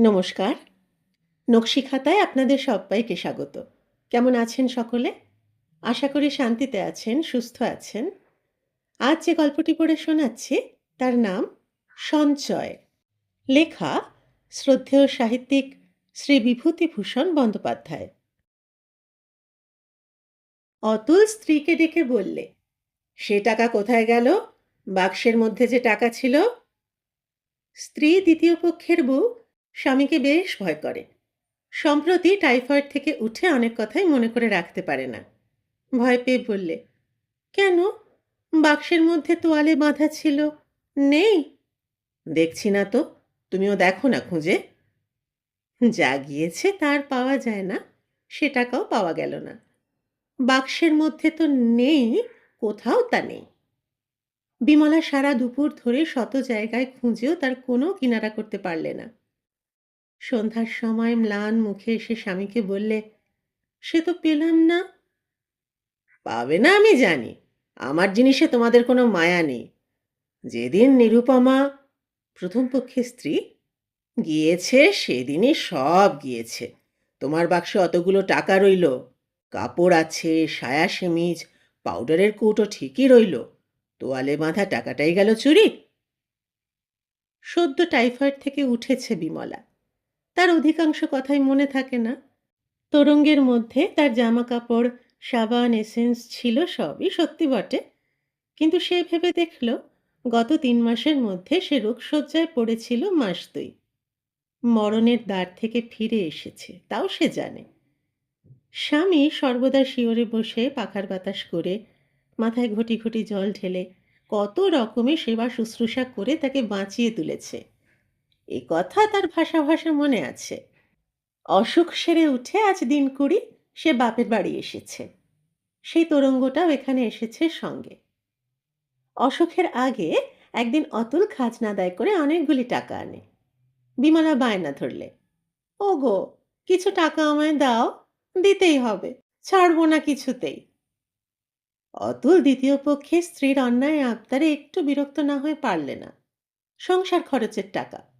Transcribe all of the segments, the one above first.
নমস্কার। নকশি খাতায় আপনাদের সবাইকে স্বাগত। কেমন আছেন সকলে? আশা করি শান্তিতে আছেন, সুস্থ আছেন। আজ যে গল্পটি পড়ে শোনাচ্ছি, তার নাম সঞ্চয়। লেখা শ্রদ্ধেয় সাহিত্যিক শ্রী বিভূতিভূষণ বন্দ্যোপাধ্যায়। অতুল স্ত্রীকে ডেকে বললে, সে টাকা কোথায় গেল? বাক্সের মধ্যে যে টাকা ছিল? স্ত্রী দ্বিতীয় পক্ষের বউ স্বামীকে বেশ ভয় করে। সম্প্রতি টাইফয়েড থেকে উঠে অনেক কথাই মনে করে রাখতে পারে না। ভয় পেয়ে বললে, কেন? বাক্সের মধ্যে তোয়ালে বাঁধা ছিল। নেই? দেখছি না তো। তুমিও দেখো না খুঁজে। যা গিয়েছে তার পাওয়া যায় না। সে টাকাও পাওয়া গেল না। বাক্সের মধ্যে তো নেই, কোথাও তা নেই। বিমলা সারা দুপুর ধরে শত জায়গায় খুঁজেও তার কোনো কিনারা করতে পারলে না। সন্ধ্যার সময় ম্লান মুখে এসে স্বামীকে বললে, সে তো পেলাম না। পাবে না, আমি জানি। আমার জিনিসে তোমাদের কোনো মায়া নেই। যেদিন নিরুপমা প্রথম পক্ষে স্ত্রী, গিয়েছে, সেদিনই সব গিয়েছে। তোমার বাক্সে অতগুলো টাকা রইল, কাপড় আছে, সায়া সেমিজ, পাউডারের কৌটো ঠিকই রইল। তোয়ালে বাঁধা টাকাটাই গেল চুরি। সদ্য টাইফয়েড থেকে উঠেছে বিমলা। তার অধিকাংশ কথাই মনে থাকে না। তরঙ্গের মধ্যে তার জামা কাপড় সাবান, এসেন্স ছিল সবই সত্যি বটে। কিন্তু সে ভেবে দেখল, গত তিন মাসের মধ্যে সে রোগশয্যায় পড়েছিল মাস দুই। মরণের দ্বার থেকে ফিরে এসেছে, তাও সে জানে। স্বামী সর্বদা শিওরে বসে পাখার বাতাস করে, মাথায় ঘটি ঘটি জল ঢেলে কত রকমের সেবা শুশ্রূষা করে তাকে বাঁচিয়ে তুলেছে। এ কথা তার ভাষা ভাষা মনে আছে। অসুখ সেরে উঠে আজ দিন কুড়ি, সে বাপের বাড়ি এসেছে। সেই তরঙ্গটাও এখানে এসেছে সঙ্গে। অসুখের আগে একদিন অতুল খাজনা আদায় করে অনেকগুলি টাকা আনে। বিমলা বায়না ধরলে ও গো কিছু টাকা আমায় দাও, দিতেই হবে, ছাড়বো না কিছুতেই। অতুল দ্বিতীয় পক্ষে স্ত্রীর অন্যায় আবদারে একটু বিরক্ত না হয়ে পারলে না। সংসার খরচের টাকা।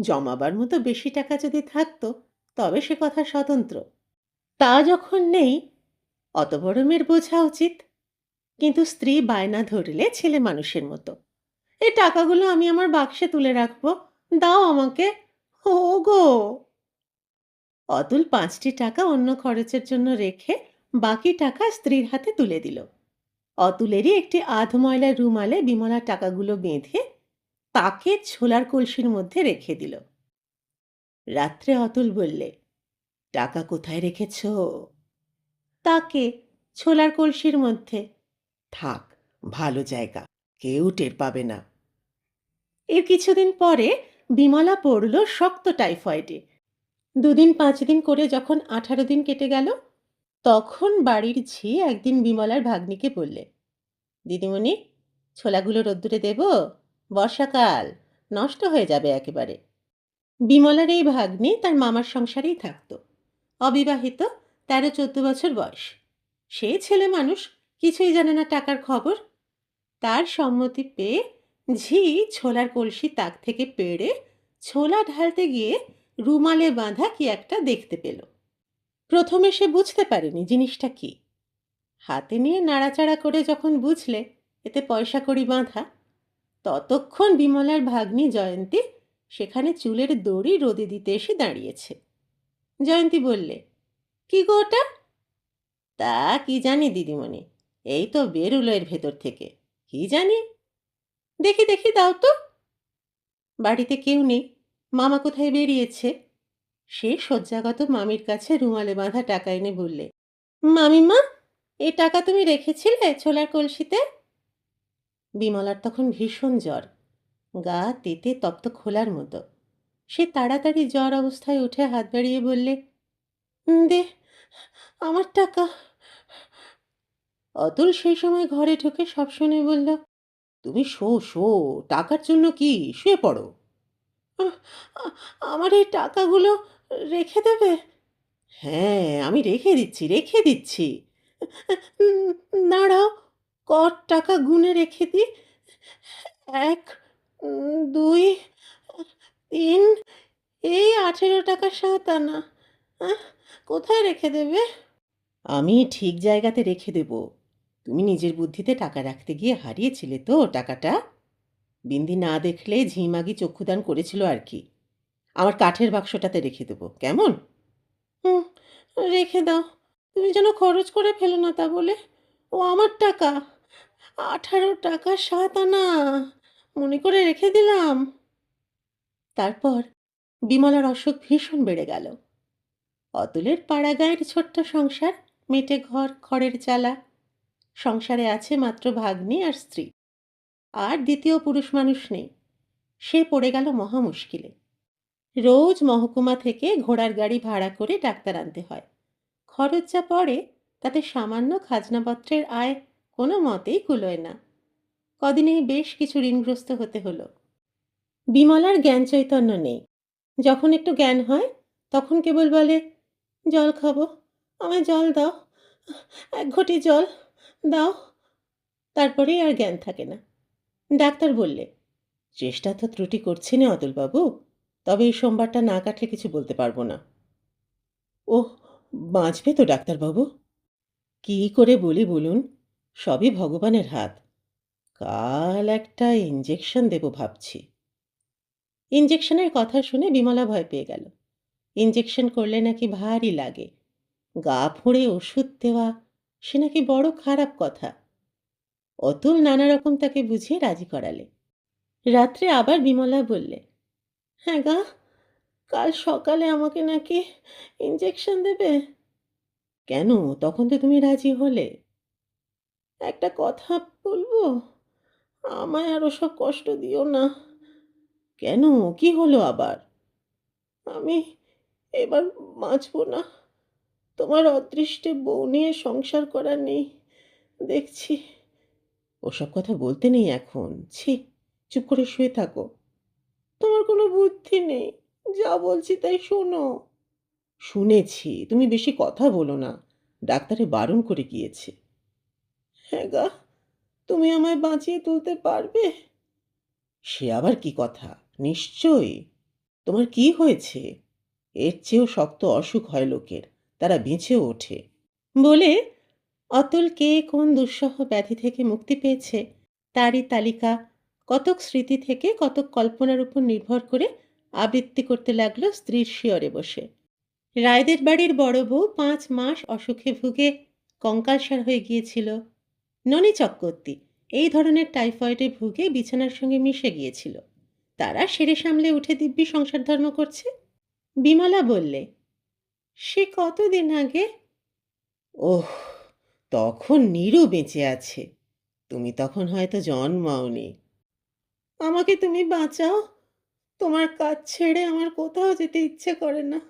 জমাবার মতো বেশি টাকা যদি থাকতো, তবে সে কথা স্বতন্ত্র। তা যখন নেই, অত বড় মেয়ের বোঝা উচিত। কিন্তু স্ত্রী বায়না ধরলে ছেলে মানুষের মতো। এ টাকাগুলো আমি আমার বাক্সে তুলে রাখব। দাও আমাকে। ও গো অতুল পাঁচটি টাকা অন্য খরচের জন্য রেখে বাকি টাকা স্ত্রীর হাতে তুলে দিল। অতুলেরই একটি আধ ময়লা রুমালে বিমলা টাকাগুলো বেঁধে তাকে ছোলার কলসির মধ্যে রেখে দিল। রাত্রে অতুল বললে, টাকা কোথায় রেখেছ? তাকে ছোলার কলসির মধ্যে। থাক, ভালো জায়গা, কেউ টের পাবে না। এর কিছুদিন পরে বিমলা পড়ল শক্ত টাইফয়েডে। দুদিন পাঁচ দিন করে যখন আঠারো দিন কেটে গেল, তখন বাড়ির ঝি একদিন বিমলার ভাগ্নিকে বললে, দিদিমণি, ছোলাগুলো রোদ্দুরে দেব? বর্ষাকাল, নষ্ট হয়ে যাবে একেবারে। বিমলার এই ভাগ্নি তার মামার সংসারেই থাকত। অবিবাহিত তেরো চোদ্দ বছর বয়স। সে ছেলে মানুষ, কিছুই জানে না টাকার খবর। তার সম্মতি পেয়ে ঝি ছোলার কলসি তাক থেকে পেড়ে ছোলা ঢালতে গিয়ে রুমালে বাঁধা কি একটা দেখতে পেল। প্রথমে সে বুঝতে পারেনি জিনিসটা কি। হাতে নিয়ে নাড়াচাড়া করে যখন বুঝলে, এতে পয়সা কড়ি বাঁধা। ততক্ষণ বিমলার ভাগ্নি জয়ন্তী সেখানে চুলের দড়ি রোদে দিতে এসে দাঁড়িয়েছে। জয়ন্তী বললে, কি গো ওটা? তা কি জানি, দিদিমণি, এই তো বেরুলো এর ভেতর থেকে। কি জানি? দেখি দেখি, দাও তো। বাড়িতে কেউ নেই। মামা কোথায় বেরিয়েছে? সে শয্যাগত মামির কাছে রুমালে বাঁধা টাকা এনে বললে, মামিমা, এ টাকা তুমি রেখেছিলে ছোলার কলসিতে? বিমলার তখন ভীষণ জ্বর। গা তেতে তপ্ত খোলার মতো। সে তাড়াতাড়ি জ্বর অবস্থায় উঠে হাত বাড়িয়ে বললে, দে, আমার টাকা। অতুল সেই সময় ঘরে ঢুকে সব শুনে বলল, তুমি শো শো, টাকার জন্য কি? শুয়ে পড়ো। "আ- আ- আমার এই টাকাগুলো রেখে দেবে? হ্যাঁ আমি রেখে দিচ্ছি রেখে দিচ্ছি। দাঁড়াও। কর টাকা গুনে রেখে দিই এক দুই তিন এই আঠেরো টাকা সাত আনা। কোথায় রেখে দেবে? আমি ঠিক জায়গাতে রেখে দেব। তুমি নিজের বুদ্ধিতে টাকা রাখতে গিয়ে হারিয়েছিলে তো টাকাটা? বিন্দি না দেখলে ঝিমাগি চক্ষুদান করেছিল আর কি। আমার কাঠের বাক্সটাতে রেখে দেবো কেমন? হুম রেখে দাও। তুমি যেন খরচ করে ফেলো না তা বলে। ও আমার টাকা। আঠারো টাকা সাত আনা। মনে করে রেখে দিলাম। তারপর বিমলার অসুখ ভীষণ বেড়ে গেল। অতুলের পাড়াগাঁয়ের ছোট্ট সংসার, মেটে ঘর, খড়ের চালা। সংসারে আছে মাত্র ভাগ্নি আর স্ত্রী। আর দ্বিতীয় পুরুষ মানুষ নেই। সে পড়ে গেল মহা মুশকিলে রোজ মহকুমা থেকে ঘোড়ার গাড়ি ভাড়া করে ডাক্তার আনতে হয়। খরচ যা পড়ে, তাতে সামান্য খাজনাপত্রের আয় কোনো মতেই কুলোয় না। কদিনেই বেশ কিছু ঋণগ্রস্ত হতে হলো। বিমলার জ্ঞান চৈতন্য নেই। যখন একটু জ্ঞান হয়, তখন কেবল বলে, জল খাব, আমায় জল দাও, এক ঘটি জল দাও। তারপরেই আর জ্ঞান থাকে না। ডাক্তার বললে, চেষ্টা তো ত্রুটি করছে না অতুলবাবু, তবে এই সোমবারটা না কাটলে কিছু বলতে পারব না। ও বাঁচবে তো ডাক্তারবাবু। কী করে বলি বলুন? সবই ভগবানের হাত। কাল একটা ইঞ্জেকশন দেব ভাবছি। ইঞ্জেকশনের কথা শুনে বিমলা ভয় পেয়ে গেল। ইঞ্জেকশন করলে নাকি ভারী লাগে। গা ফুঁড়ে ওষুধ দেওয়া, সে নাকি বড় খারাপ কথা। অতুল নানা রকম তাকে বুঝিয়ে রাজি করালে। রাত্রে আবার বিমলা বললে হ্যাঁ গা, কাল সকালে আমাকে নাকি ইঞ্জেকশন দেবে? কেন? তখন তো তুমি রাজি হলে। একটা কথা বলব? আমায় আর ওসব কষ্ট দিও না। কেন? কি হলো আবার? আমি এবার বাঁচবো না। তোমার অদৃষ্টে বউ নিয়ে সংসার করা নেই। দেখছি। ওসব কথা বলতে নেই এখন। ছি, চুপ করে শুয়ে থাকো। তোমার কোনো বুদ্ধি নেই। যা বলছি তাই শোনো। শুনেছি। তুমি বেশি কথা বলো না। ডাক্তারে বারণ করে গিয়েছে। হ্যাঁ গা, তুমি আমায় বাঁচিয়ে তুলতে পারবে? সে আবার কি কথা? নিশ্চয়ই। তোমার কি হয়েছে? এর চেয়েও শক্ত অসুখ হয় লোকের, তারা বেঁচেও ওঠে। বলে, অতুল কে কোন দুঃসহ ব্যাধি থেকে মুক্তি পেয়েছে, তারই তালিকা কতক স্মৃতি থেকে কতক কল্পনার উপর নির্ভর করে আবৃত্তি করতে লাগল স্ত্রীর শিয়রে বসে। রায়দের বাড়ির বড় বউ পাঁচ মাস অসুখে ভুগে কঙ্কালসার হয়ে গিয়েছিল। ননি চক্রবর্তী এই ধরনের টাইফয়েডে ভুগে বিছানার সঙ্গে মিশে গিয়েছিল। তারা সেরে সামলে উঠে দিব্যি সংসার ধর্ম করছে। বিমলা বললে, সে কতদিন আগে? ওহ, তখন নীরু বেঁচে আছে। তুমি তখন হয়তো জন্মাওনি। আমাকে তুমি বাঁচাও। তোমার কাজ ছেড়ে আমার কোথাও যেতে ইচ্ছে করে না।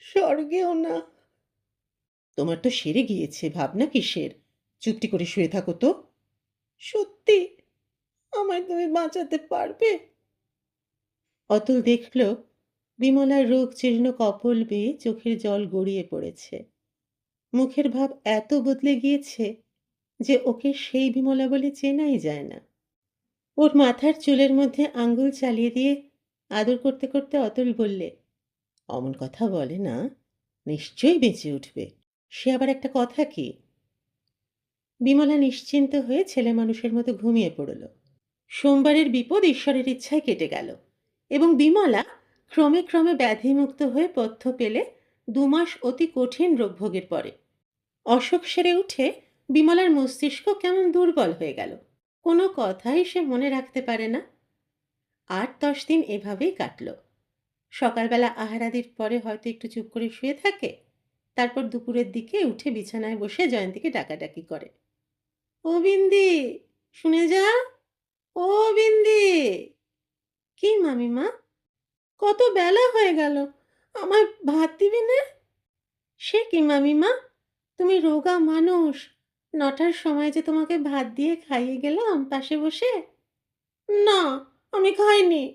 স্বর্গেও না। তোমার তো সেরে গিয়েছে, ভাবনা কিসের? চুপটি করে শুয়ে থাকো তো। সত্যি? আমায় তুমি বাঁচাতে পারবে? অতুল দেখল বিমলার রোগ জীর্ণ কপল বেয়ে চোখের জল গড়িয়ে পড়েছে। মুখের ভাব এত বদলে গিয়েছে যে ওকে সেই বিমলা বলে চেনাই যায় না। ওর মাথার চুলের মধ্যে আঙ্গুল চালিয়ে দিয়ে আদর করতে করতে অতুল বললে, অমন কথা বলে না, নিশ্চয়ই বেঁচে উঠবে। সে আবার একটা কথা কি? বিমলা নিশ্চিন্ত হয়ে ছেলে মানুষের মতো ঘুমিয়ে পড়ল। সোমবারের বিপদ ঈশ্বরের ইচ্ছায় কেটে গেল এবং বিমলা ক্রমে ক্রমে ব্যাধিমুক্ত হয়ে পথ্য পেলে দুমাস অতি কঠিন রোগভোগের পরে। অসুখ সেরে উঠে বিমলার মস্তিষ্ক কেমন দুর্বল হয়ে গেল। কোনো কথাই সে মনে রাখতে পারে না। আট দশ দিন এভাবেই কাটল। সকালবেলা আহারাদির পরে হয়তো একটু চুপ করে শুয়ে থাকে। তারপর দুপুরের দিকে উঠে বিছানায় বসে জয়ন্তীকে ডাকাডাকি করে। ও বিন্দি, শুনে যা। ও বিন্দি, কি মামিমা? কত বেলা হয়ে গেল, আমার ভাত দিবি না? সে কি মামিমা? তুমি রোগা মানুষ, নটার সময় যে তোমাকে ভাত দিয়ে খাইয়ে গেলাম পাশে বসে? না, আমি খাইনি,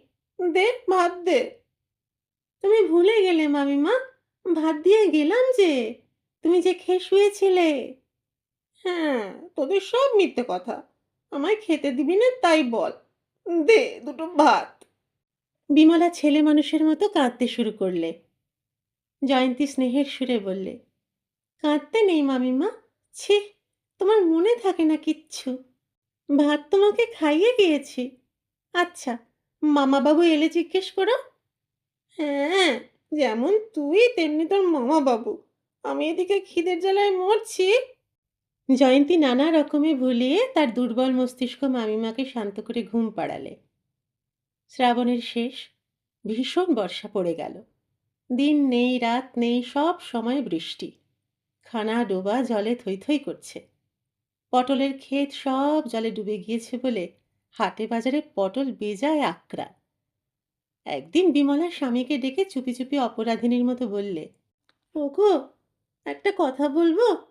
দে ভাত দে। তুমি ভুলে গেলে মামিমা, ভাত দিয়ে গেলাম যে, তুমি যে খেয়ে শুয়েছিলে। হ্যাঁ তোদের সব মিথ্যে কথা। আমায় খেতে দিবি না, তাই বল। দে দুটো ভাত। বিমলা ছেলে মানুষের মতো কাঁদতে শুরু করলে। জয়ন্তী স্নেহের সুরে বললে, কাঁদতে নেই মামিমা। ছি, তোমার মনে থাকে না কিচ্ছু। ভাত তোমাকে খাইয়ে গিয়েছি আচ্ছা মামাবাবু এলে জিজ্ঞেস করো? হ্যাঁ যেমন তুই তেমনি তোর মামাবাবু। আমি এদিকে খিদের জ্বালায় মরছি। জয়ন্তী নানা রকমে ভুলিয়ে তার দুর্বল মস্তিষ্ক মামিমাকে শান্ত করে ঘুম পাড়ালে। শ্রাবণের শেষ, ভীষণ বর্ষা পড়ে গেল। দিন নেই, রাত নেই, সব সময় বৃষ্টি। খানা ডোবা জলে থই থই করছে। পটলের ক্ষেত সব জলে ডুবে গিয়েছে বলে হাটে বাজারে পটল বেজায় আকরা একদিন বিমলা স্বামীকে ডেকে চুপি চুপি অপরাধিনীর মতো বললে, ওগো, একটা কথা বলব?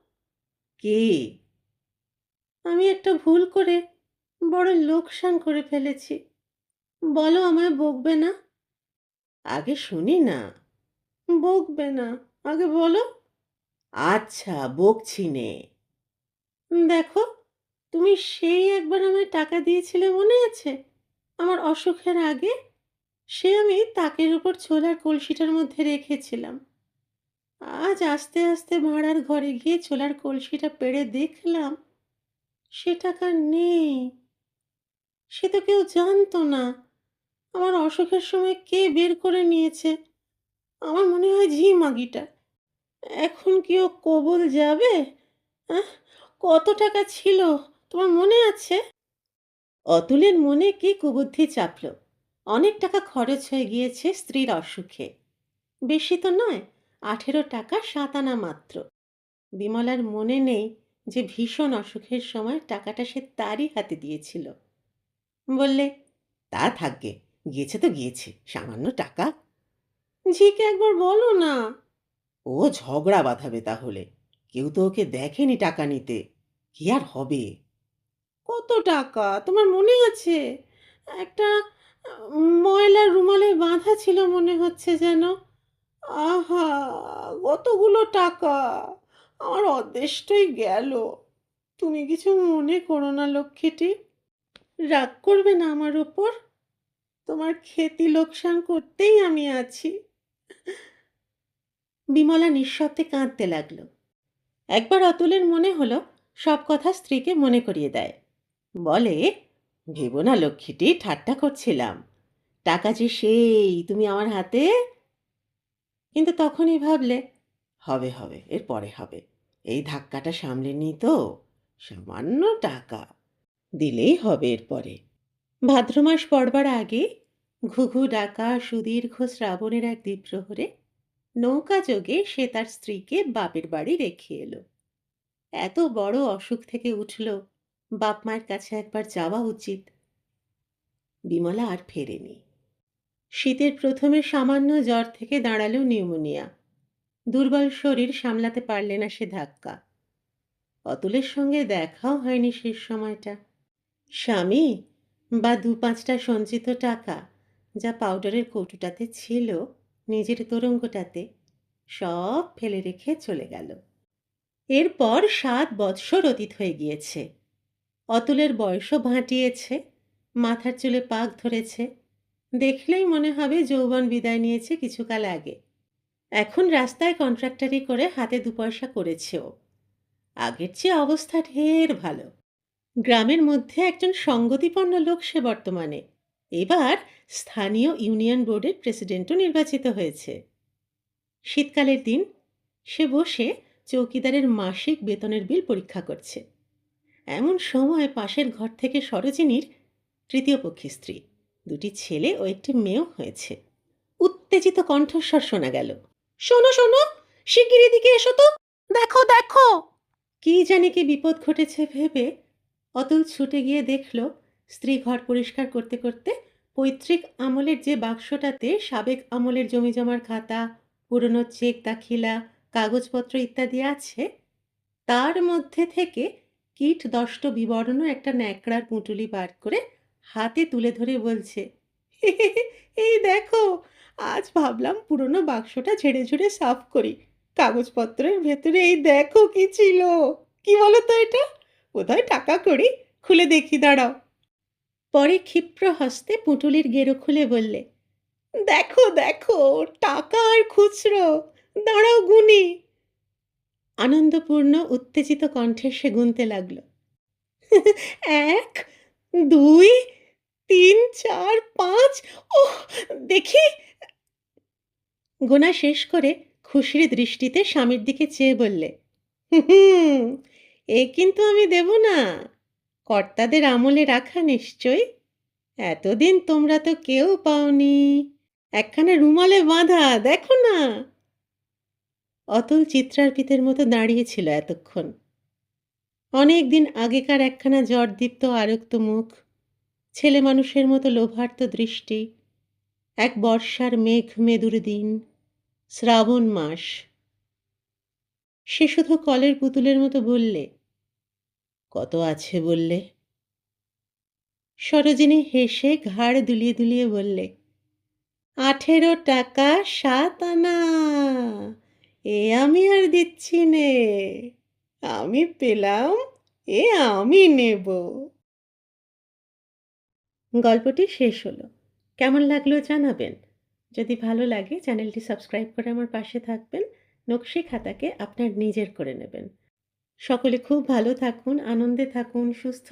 কে? আমি একটা ভুল করে বড় লোকসান করে ফেলেছি। বলো আমায় বকবে না? আগে শুনি না। বকবে না। আগে বলো। আচ্ছা বকছি নে। দেখো, তুমি সেই একবার আমায় টাকা দিয়েছিলে মনে আছে? আমার অসুখের আগে সে আমি তাকের উপর ছোলার কলসিটার মধ্যে রেখেছিলাম। আজ আস্তে আস্তে ভাড়ার ঘরে গিয়ে ছোলার কলসিটা পেড়ে দেখলাম সে টাকা নেই। সে তো কেউ জানতো না। আমার অসুখের সময় কে বের করে নিয়েছে? আমার মনে হয় ঝি মাগিটা এখন কি ও কবল যাবে? কত টাকা ছিল? তোমার মনে আছে? অতুলের মনে কি কুবুদ্ধি চাপল? অনেক টাকা খরচ হয়ে গিয়েছে স্ত্রীর অসুখে। বেশি তো নয় আঠেরো টাকা সাত আনা মাত্র। বিমলার মনে নেই যে ভীষণ অসুখের সময় টাকাটা সে তারই হাতে দিয়েছিল। বললে, তা থাকবে গিয়েছে তো গিয়েছে, সামান্য টাকা? ঝিকে একবার বলো না। ও ঝগড়া বাঁধাবে তাহলে, কেউ তো ওকে দেখেনি টাকা নিতে, কি আর হবে? কত টাকা? তোমার মনে আছে? একটা ময়লার রুমালে বাঁধা ছিল মনে হচ্ছে যেন। আহা, কতগুলো টাকা? আমার অদৃষ্টই গেল। তুমি কিছু মনে করো না, লক্ষ্মীটি। রাগ করবে না আমার ওপর? তোমার ক্ষতি লোকসান করতেই আমি আছি। বিমলা নিঃশব্দে কাঁদতে লাগল। একবার অতুলের মনে হলো, সব কথা স্ত্রীকে মনে করিয়ে দেয়। বলে, ভেবো না লক্ষ্মীটি, ঠাট্টা করছিলাম। টাকা যে সেই, তুমি আমার হাতে কিন্তু তখনই ভাবলে, হবে হবে, এর পরে হবে। এই ধাক্কাটা সামলে নি তো। সামান্য টাকা। দিলেই হবে এরপরে ভাদ্র মাস পড়বার আগে ঘুঘু ডাকা সুদীর্ঘ শ্রাবণের এক দ্বীপ্রহরে নৌকা যোগে সে তার স্ত্রীকে বাপের বাড়ি রেখে এলো। এত বড় অসুখ থেকে উঠল, বাপ মায়ের কাছে একবার যাওয়া উচিত। বিমলা আর ফেরেনি। শীতের প্রথমে সামান্য জ্বর থেকে দাঁড়াল নিউমোনিয়া। দুর্বল শরীর সামলাতে পারলে না সে ধাক্কা। অতুলের সঙ্গে দেখাও হয়নি শেষ সময়টা। স্বামী, বা দু পাঁচটা সঞ্চিত টাকা যা পাউডারের কৌটোটাতে ছিল নিজের তরঙ্গটাতে, সব ফেলে রেখে চলে গেল। এরপর সাত বৎসর অতীত হয়ে গিয়েছে। অতুলের বয়সও ভাঁটিয়েছে, মাথার চুলে পাক ধরেছে দেখলেই মনে হবে যৌবন বিদায় নিয়েছে কিছুকাল আগে। এখন রাস্তায় কন্ট্রাক্টারি করে হাতে দু পয়সা করেছেও। আগের চেয়ে অবস্থা ঢের ভালো। গ্রামের মধ্যে একজন সঙ্গতিপন্ন লোক সে বর্তমানে। এবার স্থানীয় ইউনিয়ন বোর্ডের প্রেসিডেন্টও নির্বাচিত হয়েছে। শীতকালের দিন সে বসে চৌকিদারের মাসিক বেতনের বিল পরীক্ষা করছে। এমন সময় পাশের ঘর থেকে সরোজিনীর তৃতীয় পক্ষী স্ত্রী। দুটি ছেলে ও একটি মেয়েও হয়েছে। উত্তেজিত কণ্ঠস্বর শোনা গেল। শোনো শোনো, শিগগির দিকে এসো তো। দেখো দেখো। কি জানি কি বিপদ ঘটেছে ভেবে অতুল ছুটে গিয়ে দেখল, স্ত্রী ঘর পরিষ্কার করতে করতে পৈতৃক আমলের যে বাক্সটাতে সাবেক আমলের জমি জমার খাতা, পুরনো চেক দাখিলা, কাগজপত্র ইত্যাদি আছে, তার মধ্যে থেকে কীট দষ্ট বিবর্ণ একটা ন্যাকড়ার পুঁটুলি বার করে হাতে তুলে ধরে বলছে এই দেখো, আজ ভাবলাম পুরনো বাক্সটা ঝেড়ে ঝুড়ে সাফ করি। কাগজপত্রের ভেতরে এই দেখো কি ছিল। কি বলো তো এটা? বোধহয় টাকা করি, খুলে দেখি, দাঁড়াও। পরে ক্ষিপ্র হস্তে পুঁটুলির গেরো খুলে বললে, দেখো দেখো, টাকা আর খুচরো, দাঁড়াও গুনি। আনন্দপূর্ণ, উত্তেজিত কণ্ঠে সে গুনতে লাগল, এক, দুই তিন, চার, পাঁচ ও দেখি। গোনা শেষ করে খুশির দৃষ্টিতে স্বামীর দিকে চেয়ে বললে, হুম, এ কিন্তু আমি দেব না। কর্তাদের আমলে রাখা নিশ্চয় এতদিন তোমরা তো কেউ পাওনি। একখানা রুমালে বাঁধা, দেখো না। অতুল চিত্রার্পিতের মতো দাঁড়িয়েছিল এতক্ষণ। অনেক দিন আগেকার একখানা জ্বরদীপ্ত আরক্ত মুখ ছেলে মানুষের মতো লোভার্ত দৃষ্টি, এক বর্ষার মেঘ মেদুর দিন, শ্রাবণ মাস। সে শুধু কলের পুতুলের মতো বললে, কত আছে বললে? সরোজিনী হেসে ঘাড় দুলিয়ে দুলিয়ে বললে, আঠেরো টাকা সাত আনা, এ আমি আর দিচ্ছি নে, আমি পেলাম, এ আমি নেব। গল্পটি শেষ হলো। কেমন লাগল জানাবেন? যদি ভালো লাগে, চ্যানেলটি সাবস্ক্রাইব করে আমার পাশে থাকবেন। নকশি খাতাকে আপনার নিজের করে নেবেন। সকলে খুব ভালো থাকুন, আনন্দে থাকুন, সুস্থ